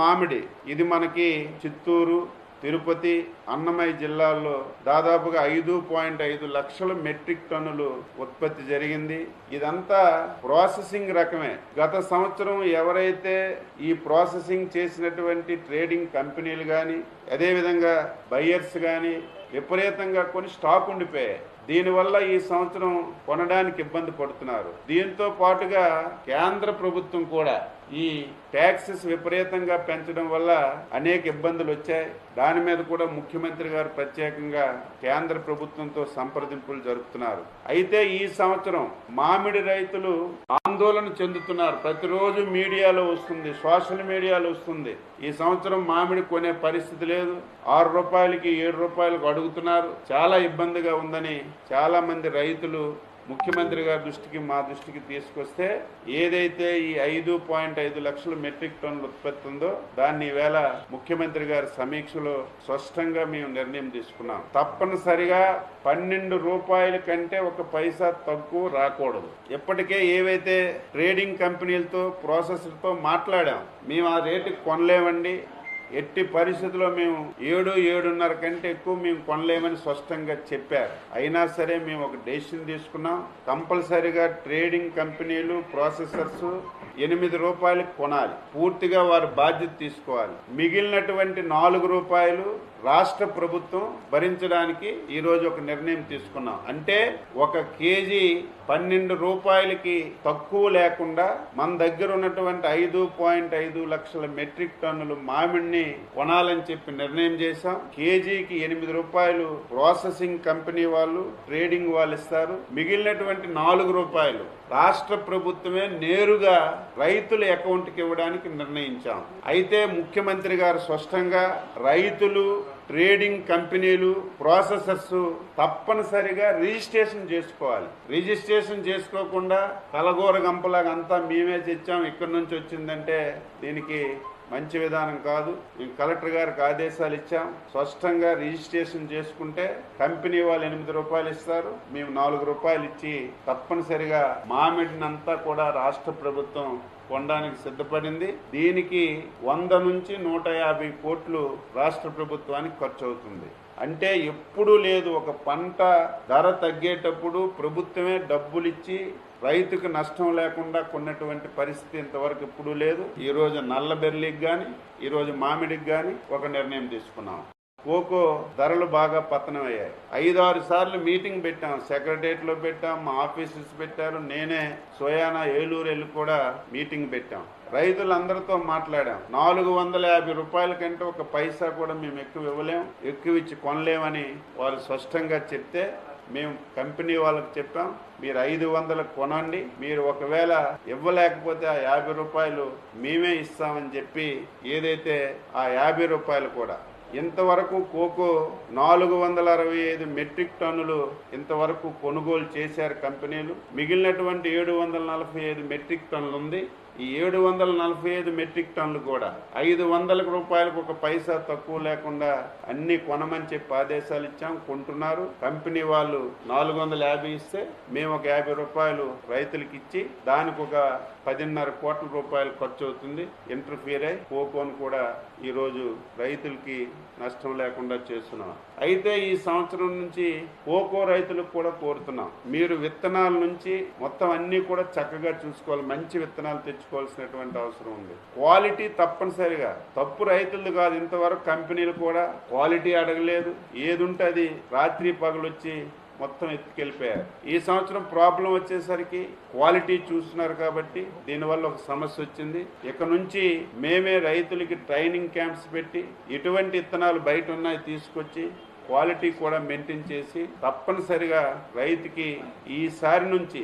మామిడి. ఇది మనకి చిత్తూరు తిరుపతి అన్నమయ్య జిల్లాల్లో దాదాపుగా ఐదు పాయింట్ ఐదు లక్షల మెట్రిక్ టన్నులు ఉత్పత్తి జరిగింది. ఇదంతా ప్రాసెసింగ్ రకమే. గత సంవత్సరం ఎవరైతే ఈ ప్రాసెసింగ్ చేసినటువంటి ట్రేడింగ్ కంపెనీలు కానీ అదేవిధంగా బయ్యర్స్ కానీ విపరీతంగా కొన్ని స్టాక్ ఉండిపోయాయి. దీనివల్ల ఈ సంవత్సరం కొనడానికి ఇబ్బంది పడుతున్నారు. దీంతో పాటుగా కేంద్ర ప్రభుత్వం కూడా ఈ ట్యాక్సెస్ విపరీతంగా పెంచడం వల్ల అనేక ఇబ్బందులు వచ్చాయి. దాని మీద కూడా ముఖ్యమంత్రి గారు ప్రత్యేకంగా కేంద్ర ప్రభుత్వంతో సంప్రదింపులు జరుపుతున్నారు. అయితే ఈ సంవత్సరం మామిడి రైతులు ఆందోళన చెందుతున్నారు. ప్రతిరోజు మీడియాలో వస్తుంది సోషల్ మీడియాలో వస్తుంది. ఈ సంవత్సరం మామిడి కొనే పరిస్థితి లేదు. ఆరు రూపాయలకి ఏడు రూపాయలకు అడుగుతున్నారు. చాలా ఇబ్బందిగా ఉందని చాలా మంది రైతులు ముఖ్యమంత్రి గారి దృష్టికి మా దృష్టికి తీసుకొస్తే ఏదైతే ఈ ఐదు పాయింట్ ఐదు లక్షల మెట్రిక్ టన్నుల ఉత్పత్తి ఉందో దాన్ని ఈవేళ ముఖ్యమంత్రి గారి సమీక్షలో స్పష్టంగా మేము నిర్ణయం తీసుకున్నాం. తప్పనిసరిగా పన్నెండు రూపాయల కంటే ఒక పైసా తక్కువ రాకూడదు. ఇప్పటికే ఏవైతే ట్రేడింగ్ కంపెనీలతో ప్రాసెసర్తో మాట్లాడాం మేము ఆ రేటుకి కొనలేమండి. ఎట్టి పరిస్థితుల్లో మేము ఏడు ఏడున్నర కంటే ఎక్కువ మేము కొనలేమని స్పష్టంగా చెప్పారు. అయినా సరే మేము ఒక డెసిషన్ తీసుకున్నాం. కంపల్సరీగా ట్రేడింగ్ కంపెనీలు ప్రాసెసర్స్ ఎనిమిది రూపాయలకు కొనాలి. పూర్తిగా వారు బాధ్యత తీసుకోవాలి. మిగిలినటువంటి నాలుగు రూపాయలు రాష్ట్ర ప్రభుత్వం భరించడానికి ఈ రోజు ఒక నిర్ణయం తీసుకున్నాం. అంటే ఒక కేజీ పన్నెండు రూపాయలకి తక్కువ లేకుండా మన దగ్గర ఉన్నటువంటి ఐదు పాయింట్ ఐదు లక్షల మెట్రిక్ టన్నులు మామిడిని కొనాలని చెప్పి నిర్ణయం చేశాం. కేజీకి ఎనిమిది రూపాయలు ప్రాసెసింగ్ కంపెనీ వాళ్ళు ట్రేడింగ్ వాళ్ళు ఇస్తారు. మిగిలినటువంటి నాలుగు రూపాయలు రాష్ట్ర ప్రభుత్వమే నేరుగా రైతుల అకౌంట్కి ఇవ్వడానికి నిర్ణయించాం. అయితే ముఖ్యమంత్రి గారు స్పష్టంగా రైతులు ట్రేడింగ్ కంపెనీలు ప్రాసెసర్స్ తప్పనిసరిగా రిజిస్ట్రేషన్ చేసుకోవాలి. రిజిస్ట్రేషన్ చేసుకోకుండా కలగూర గంపలాగా అంతా మేమే తెచ్చాం. ఇక్కడి నుంచి వచ్చిందంటే దీనికి మంచి విధానం కాదు. మేము కలెక్టర్ గారికి ఆదేశాలు ఇచ్చాం. స్పష్టంగా రిజిస్ట్రేషన్ చేసుకుంటే కంపెనీ వాళ్ళు ఎనిమిది రూపాయలు ఇస్తారు. మేము నాలుగు రూపాయలు ఇచ్చి తప్పనిసరిగా మామిడినంతా కూడా రాష్ట్ర ప్రభుత్వం కొనడానికి సిద్ధపడింది. దీనికి వంద నుంచి నూట యాభై కోట్లు రాష్ట్ర ప్రభుత్వానికి ఖర్చు అవుతుంది. అంటే ఎప్పుడూ లేదు ఒక పంట ధర తగ్గేటప్పుడు ప్రభుత్వమే డబ్బులు ఇచ్చి రైతుకు నష్టం లేకుండా కొన్నటువంటి పరిస్థితి ఇంతవరకు ఎప్పుడూ లేదు. ఈరోజు నల్ల బెర్లీకి కానీ ఈరోజు మామిడికి కానీ ఒక నిర్ణయం తీసుకున్నాం. కోకో ధరలు బాగా పతనమయ్యాయి. ఐదు ఆరు సార్లు మీటింగ్ పెట్టాం సెక్రటరియట్లో పెట్టాం మా ఆఫీసెస్ పెట్టారు నేనే సోయానా ఏలూరు వెళ్ళి కూడా మీటింగ్ పెట్టాం. రైతులందరితో మాట్లాడాం. నాలుగు వందల యాభై రూపాయల కంటే ఒక పైసా కూడా మేము ఎక్కువ ఇవ్వలేం ఎక్కువ ఇచ్చి కొనలేమని వాళ్ళు స్పష్టంగా చెప్తే మేము కంపెనీ వాళ్ళకి చెప్పాం మీరు ఐదు వందలకు కొనండి మీరు ఒకవేళ ఇవ్వలేకపోతే ఆ యాభై రూపాయలు మేమే ఇస్తామని చెప్పి ఏదైతే ఆ యాభై రూపాయలు కూడా. ఇంతవరకు కోకో నాలుగు వందల అరవై ఐదు మెట్రిక్ టన్నులు ఇంతవరకు కొనుగోలు చేశారు కంపెనీలు. మిగిలినటువంటి ఏడు వందల నలభై ఐదు మెట్రిక్ టన్నులు ఉంది ఈ ఏడు వందల నలభై ఐదు మెట్రిక్ టన్నులు కూడా ఐదు వందల రూపాయలకు ఒక పైసా తక్కువ లేకుండా అన్ని కొనమని చెప్పి ఆదేశాలు ఇచ్చాం కొంటున్నారు. కంపెనీ వాళ్ళు నాలుగు వందల యాభై ఇస్తే మేము ఒక యాభై రూపాయలు రైతులకు ఇచ్చి దానికి ఒక పదిన్నర కోట్ల రూపాయలు ఖర్చు అవుతుంది. ఇంటర్ఫీర్ అయి కోకోను కూడా ఈరోజు రైతులకి నష్టం లేకుండా చేస్తున్నాం. అయితే ఈ సంవత్సరం నుంచి కోకో రైతులకు కూడా కోరుతున్నాం. మీరు విత్తనాల నుంచి మొత్తం అన్ని కూడా చక్కగా చూసుకోవాలి. మంచి విత్తనాలు తెచ్చుకోవాల్సినటువంటి అవసరం ఉంది. క్వాలిటీ తప్పనిసరిగా. తప్పు రైతులు కాదు. ఇంతవరకు కంపెనీలు కూడా క్వాలిటీ అడగలేదు. ఏది ఉంటే అది రాత్రి పగలొచ్చి మొత్తం ఎత్తుకెళ్ళిపోయారు. ఈ సంవత్సరం ప్రాబ్లం వచ్చేసరికి క్వాలిటీ చూస్తున్నారు కాబట్టి దీనివల్ల ఒక సమస్య వచ్చింది. ఇక నుంచి మేమే రైతులకి ట్రైనింగ్ క్యాంప్స్ పెట్టి ఎటువంటి ఇత్తనాలు బయట ఉన్నాయి తీసుకొచ్చి క్వాలిటీ కూడా మెయింటైన్ చేసి తప్పనిసరిగా రైతుకి ఈసారి నుంచి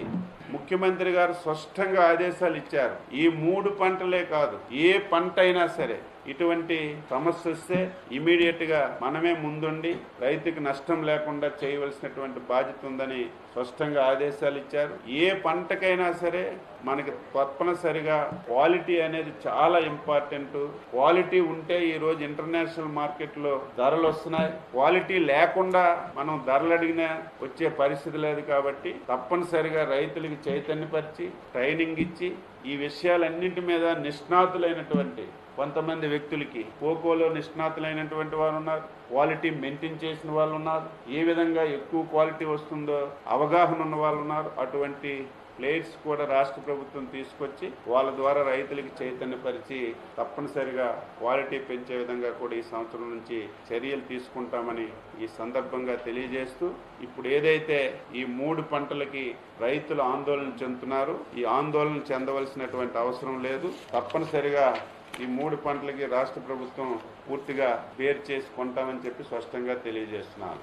ముఖ్యమంత్రి గారు స్పష్టంగా ఆదేశాలు ఇచ్చారు. ఈ మూడు పంటలే కాదు ఏ పంట అయినా సరే ఇటువంటి సమస్య వస్తే ఇమీడియట్గా మనమే ముందుండి రైతుకి నష్టం లేకుండా చేయవలసినటువంటి బాధ్యత ఉందని స్పష్టంగా ఆదేశాలు ఇచ్చారు. ఏ పంటకైనా సరే మనకి తప్పనిసరిగా క్వాలిటీ అనేది చాలా ఇంపార్టెంట్. క్వాలిటీ ఉంటే ఈ రోజు ఇంటర్నేషనల్ మార్కెట్లో ధరలు వస్తున్నాయి. క్వాలిటీ లేకుండా మనం ధరలు అడిగినా వచ్చే పరిస్థితి లేదు కాబట్టి తప్పనిసరిగా రైతులకి చైతన్యపరిచి ట్రైనింగ్ ఇచ్చి ఈ విషయాలన్నింటి మీద నిష్ణాతులైనటువంటి కొంతమంది వ్యక్తులకి కోకోలో నిష్ణాతులైనటువంటి వారు ఉన్నారు క్వాలిటీ మెయింటైన్ చేసిన వాళ్ళు ఉన్నారు ఏ విధంగా ఎక్కువ క్వాలిటీ వస్తుందో అవగాహన ఉన్న వాళ్ళు ఉన్నారు అటువంటి ప్లేయర్స్ కూడా రాష్ట్ర ప్రభుత్వం తీసుకొచ్చి వాళ్ళ ద్వారా రైతులకి చైతన్యపరిచి తప్పనిసరిగా క్వాలిటీ పెంచే విధంగా కూడా ఈ సంవత్సరం నుంచి చర్యలు తీసుకుంటామని ఈ సందర్భంగా తెలియజేస్తూ ఇప్పుడు ఏదైతే ఈ మూడు పంటలకి రైతులు ఆందోళన చెందుతున్నారు ఈ ఆందోళన చెందవలసినటువంటి అవసరం లేదు. తప్పనిసరిగా ఈ మూడు పంటలకి రాష్ట్ర ప్రభుత్వం పూర్తిగా పేరు చేసి కొంటామని చెప్పి స్పష్టంగా తెలియజేస్తున్నాను.